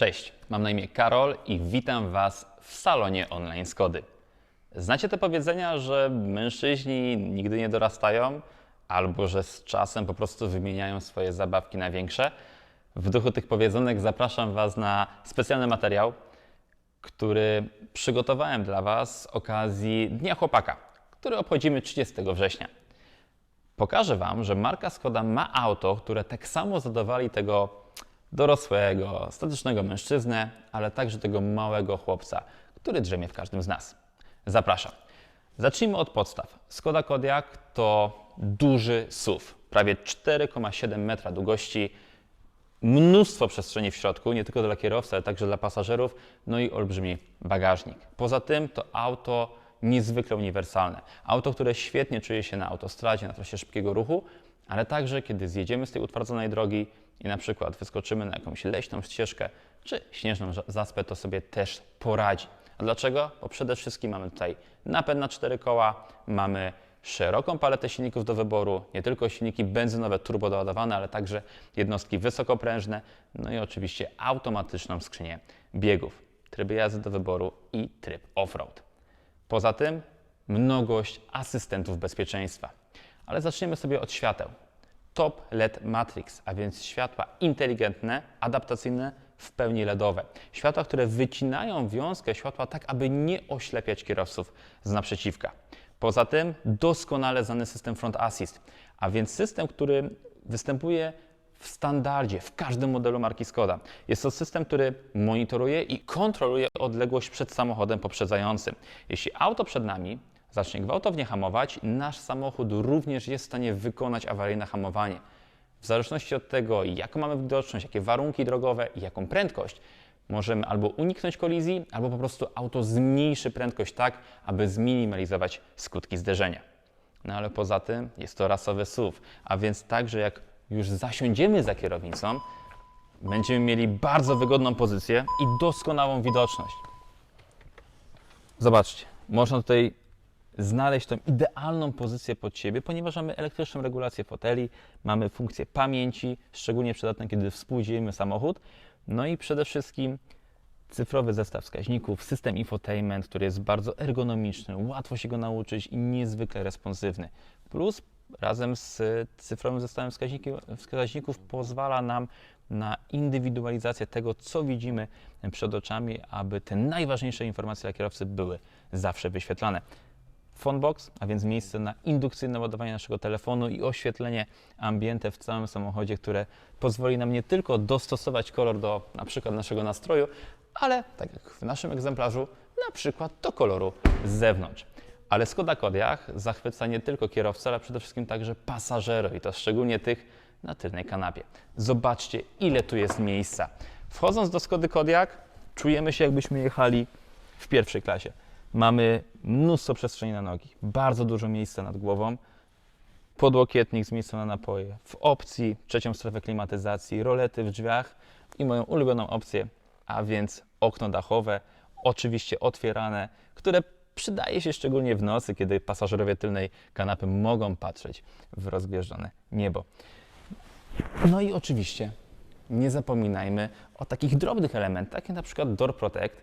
Cześć, mam na imię Karol i witam Was w salonie online Skody. Znacie te powiedzenia, że mężczyźni nigdy nie dorastają, albo że z czasem po prostu wymieniają swoje zabawki na większe? W duchu tych powiedzonek zapraszam Was na specjalny materiał, który przygotowałem dla Was z okazji Dnia Chłopaka, który obchodzimy 30 września. Pokażę Wam, że marka Skoda ma auto, które tak samo zadowali tego dorosłego, statycznego mężczyznę, ale także tego małego chłopca, który drzemie w każdym z nas. Zapraszam. Zacznijmy od podstaw. Skoda Kodiaq to duży SUV, prawie 4,7 metra długości, mnóstwo przestrzeni w środku, nie tylko dla kierowcy, ale także dla pasażerów, no i olbrzymi bagażnik. Poza tym to auto niezwykle uniwersalne. Auto, które świetnie czuje się na autostradzie, na trasie szybkiego ruchu, ale także kiedy zjedziemy z tej utwardzonej drogi i na przykład wyskoczymy na jakąś leśną ścieżkę czy śnieżną za- zaspę, to sobie też poradzi. A dlaczego? Bo przede wszystkim mamy tutaj napęd na cztery koła, mamy szeroką paletę silników do wyboru, nie tylko silniki benzynowe turbodoładowane, ale także jednostki wysokoprężne, no i oczywiście automatyczną skrzynię biegów, tryby jazdy do wyboru i tryb off-road. Poza tym mnogość asystentów bezpieczeństwa. Ale zaczniemy sobie od świateł. Top LED Matrix, a więc światła inteligentne, adaptacyjne, w pełni LEDowe. Światła, które wycinają wiązkę światła tak, aby nie oślepiać kierowców z naprzeciwka. Poza tym doskonale znany system Front Assist, a więc system, który występuje w standardzie, w każdym modelu marki Skoda. Jest to system, który monitoruje i kontroluje odległość przed samochodem poprzedzającym. Jeśli auto przed nami zacznie gwałtownie hamować, nasz samochód również jest w stanie wykonać awaryjne hamowanie. W zależności od tego, jaką mamy widoczność, jakie warunki drogowe i jaką prędkość, możemy albo uniknąć kolizji, albo po prostu auto zmniejszy prędkość tak, aby zminimalizować skutki zderzenia. No ale poza tym jest to rasowy SUV, a więc także jak już zasiądziemy za kierownicą, będziemy mieli bardzo wygodną pozycję i doskonałą widoczność. Zobaczcie, można tutaj znaleźć tą idealną pozycję pod siebie, ponieważ mamy elektryczną regulację foteli, mamy funkcję pamięci, szczególnie przydatną, kiedy współdziejemy samochód, no i przede wszystkim cyfrowy zestaw wskaźników, system infotainment, który jest bardzo ergonomiczny, łatwo się go nauczyć i niezwykle responsywny. Plus razem z cyfrowym zestawem wskaźników pozwala nam na indywidualizację tego, co widzimy przed oczami, aby te najważniejsze informacje dla kierowcy były zawsze wyświetlane. Phonebox, a więc miejsce na indukcyjne ładowanie naszego telefonu i oświetlenie ambiente w całym samochodzie, które pozwoli nam nie tylko dostosować kolor do na przykład naszego nastroju, ale tak jak w naszym egzemplarzu, na przykład do koloru z zewnątrz. Ale Skoda Kodiaq zachwyca nie tylko kierowcę, ale przede wszystkim także pasażerów i to szczególnie tych na tylnej kanapie. Zobaczcie, ile tu jest miejsca. Wchodząc do Skody Kodiaq, czujemy się jakbyśmy jechali w pierwszej klasie. Mamy mnóstwo przestrzeni na nogi, bardzo dużo miejsca nad głową, podłokietnik z miejscem na napoje, w opcji trzecią strefę klimatyzacji, rolety w drzwiach i moją ulubioną opcję, a więc okno dachowe, oczywiście otwierane, które przydaje się szczególnie w nocy, kiedy pasażerowie tylnej kanapy mogą patrzeć w rozgwieżdżone niebo. No i oczywiście nie zapominajmy o takich drobnych elementach, jak na przykład Door Protect,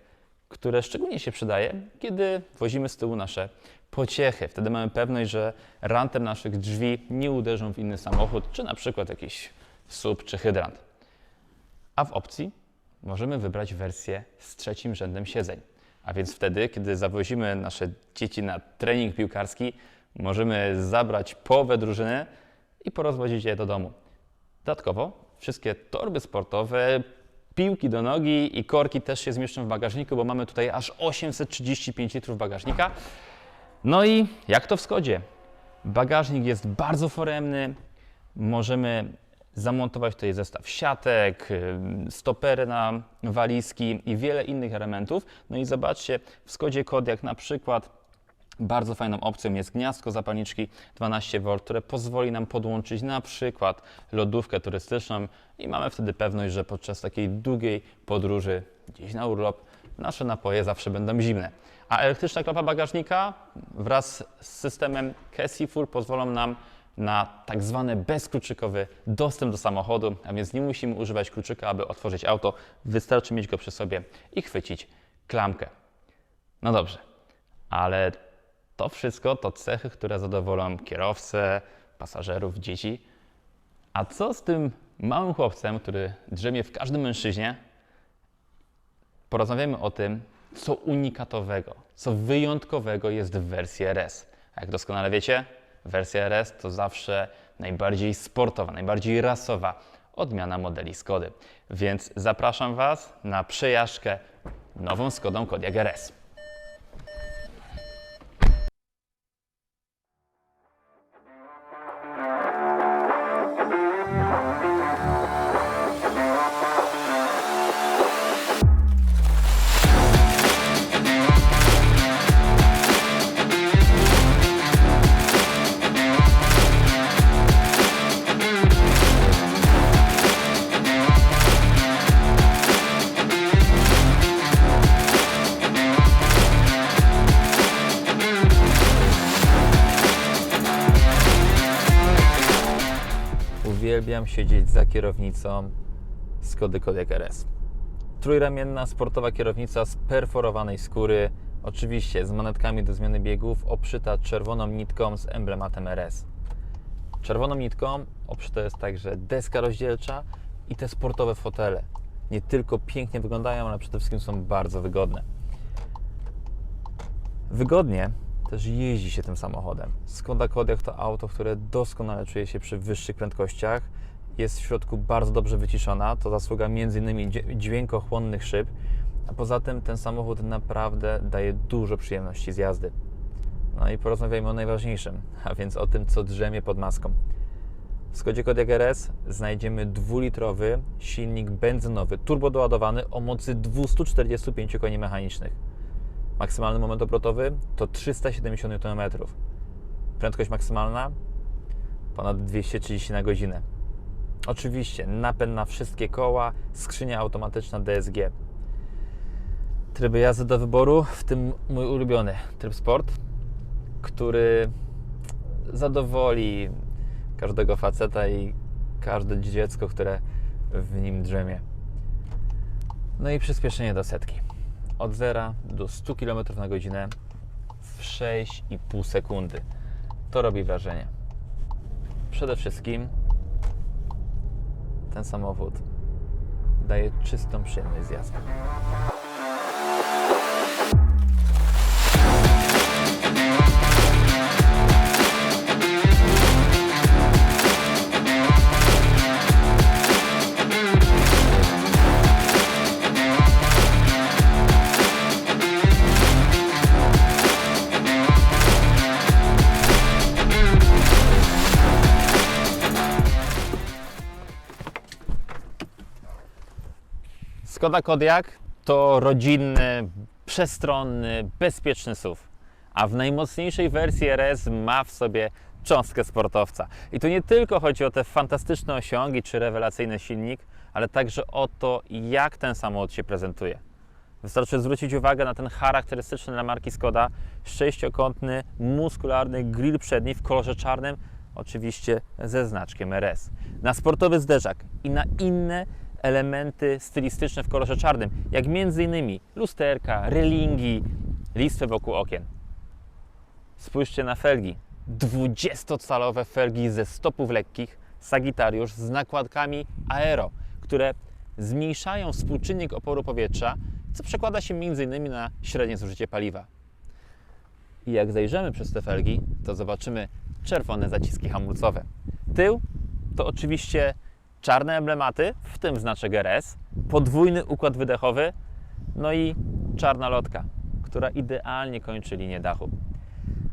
które szczególnie się przydaje, kiedy wozimy z tyłu nasze pociechy. Wtedy mamy pewność, że rantem naszych drzwi nie uderzą w inny samochód, czy na przykład jakiś słup czy hydrant. A w opcji możemy wybrać wersję z trzecim rzędem siedzeń. A więc wtedy, kiedy zawozimy nasze dzieci na trening piłkarski, możemy zabrać połowę drużyny i porozwozić je do domu. Dodatkowo wszystkie torby sportowe, piłki do nogi i korki też się zmieszczą w bagażniku, bo mamy tutaj aż 835 litrów bagażnika. No i jak to w Skodzie? Bagażnik jest bardzo foremny, możemy zamontować tutaj zestaw siatek, ym, stopery na walizki i wiele innych elementów. No i zobaczcie, w Skodzie Kodiaq na przykład bardzo fajną opcją jest gniazdko zapalniczki 12V, które pozwoli nam podłączyć na przykład lodówkę turystyczną i mamy wtedy pewność, że podczas takiej długiej podróży gdzieś na urlop nasze napoje zawsze będą zimne. A elektryczna klapa bagażnika wraz z systemem Casey Full pozwolą nam na tak zwany bezkluczykowy dostęp do samochodu, a więc nie musimy używać kluczyka, aby otworzyć auto, wystarczy mieć go przy sobie i chwycić klamkę. No dobrze, ale to wszystko to cechy, które zadowolą kierowcę, pasażerów, dzieci. A co z tym małym chłopcem, który drzemie w każdym mężczyźnie? Porozmawiamy o tym, co unikatowego, co wyjątkowego jest w wersji RS. A jak doskonale wiecie, wersja RS to zawsze najbardziej sportowa, najbardziej rasowa odmiana modeli Skody. Więc zapraszam Was na przejażdżkę nową Skodą Kodiaq RS. Uwielbiam siedzieć za kierownicą Skody Kodiaq RS. Trójramienna sportowa kierownica z perforowanej skóry, oczywiście z manetkami do zmiany biegów, obszyta czerwoną nitką z emblematem RS. Czerwoną nitką obszyta jest także deska rozdzielcza i te sportowe fotele. Nie tylko pięknie wyglądają, ale przede wszystkim są bardzo wygodne. Wygodnie też jeździ się tym samochodem. Skoda Kodiaq to auto, które doskonale czuje się przy wyższych prędkościach. Jest w środku bardzo dobrze wyciszona. To zasługa m.in. dź- dźwiękochłonnych szyb. A poza tym ten samochód naprawdę daje dużo przyjemności z jazdy. No i porozmawiajmy o najważniejszym, a więc o tym, co drzemie pod maską. W Skodzie Kodiaq RS znajdziemy dwulitrowy silnik benzynowy, turbodoładowany o mocy 245 koni mechanicznych. Maksymalny moment obrotowy to 370 Nm. Prędkość maksymalna ponad 230 na godzinę. Oczywiście napęd na wszystkie koła, skrzynia automatyczna DSG. Tryby jazdy do wyboru, w tym mój ulubiony tryb sport, który zadowoli każdego faceta i każde dziecko, które w nim drzemie. No i przyspieszenie do setki od 0 do 100 km na godzinę w 6,5 sekundy. To robi wrażenie. Przede wszystkim ten samochód daje czystą przyjemność z jazdy. Skoda Kodiaq to rodzinny, przestronny, bezpieczny SUV. A w najmocniejszej wersji RS ma w sobie cząstkę sportowca. I tu nie tylko chodzi o te fantastyczne osiągi czy rewelacyjny silnik, ale także o to, jak ten samochód się prezentuje. Wystarczy zwrócić uwagę na ten charakterystyczny dla marki Skoda sześciokątny, muskularny grill przedni w kolorze czarnym, oczywiście ze znaczkiem RS. Na sportowy zderzak i na inne elementy stylistyczne w kolorze czarnym, jak m.in. lusterka, relingi, listwy wokół okien. Spójrzcie na felgi. 20-calowe felgi ze stopów lekkich, Sagittariusz z nakładkami aero, które zmniejszają współczynnik oporu powietrza, co przekłada się m.in. na średnie zużycie paliwa. I jak zajrzymy przez te felgi, to zobaczymy czerwone zaciski hamulcowe. Tył to oczywiście czarne emblematy, w tym znaczek RS, podwójny układ wydechowy, no i czarna lotka, która idealnie kończy linię dachu.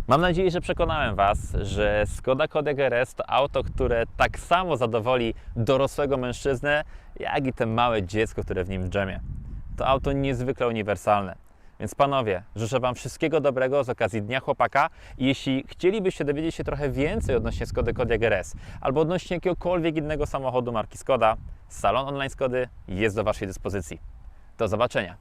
Mam nadzieję, że przekonałem Was, że Skoda Kodiaq RS to auto, które tak samo zadowoli dorosłego mężczyznę, jak i te małe dziecko, które w nim drzemie. To auto niezwykle uniwersalne. Więc panowie, życzę Wam wszystkiego dobrego z okazji Dnia Chłopaka i jeśli chcielibyście dowiedzieć się trochę więcej odnośnie Skody Kodiaq RS albo odnośnie jakiegokolwiek innego samochodu marki Skoda, salon online Skody jest do Waszej dyspozycji. Do zobaczenia.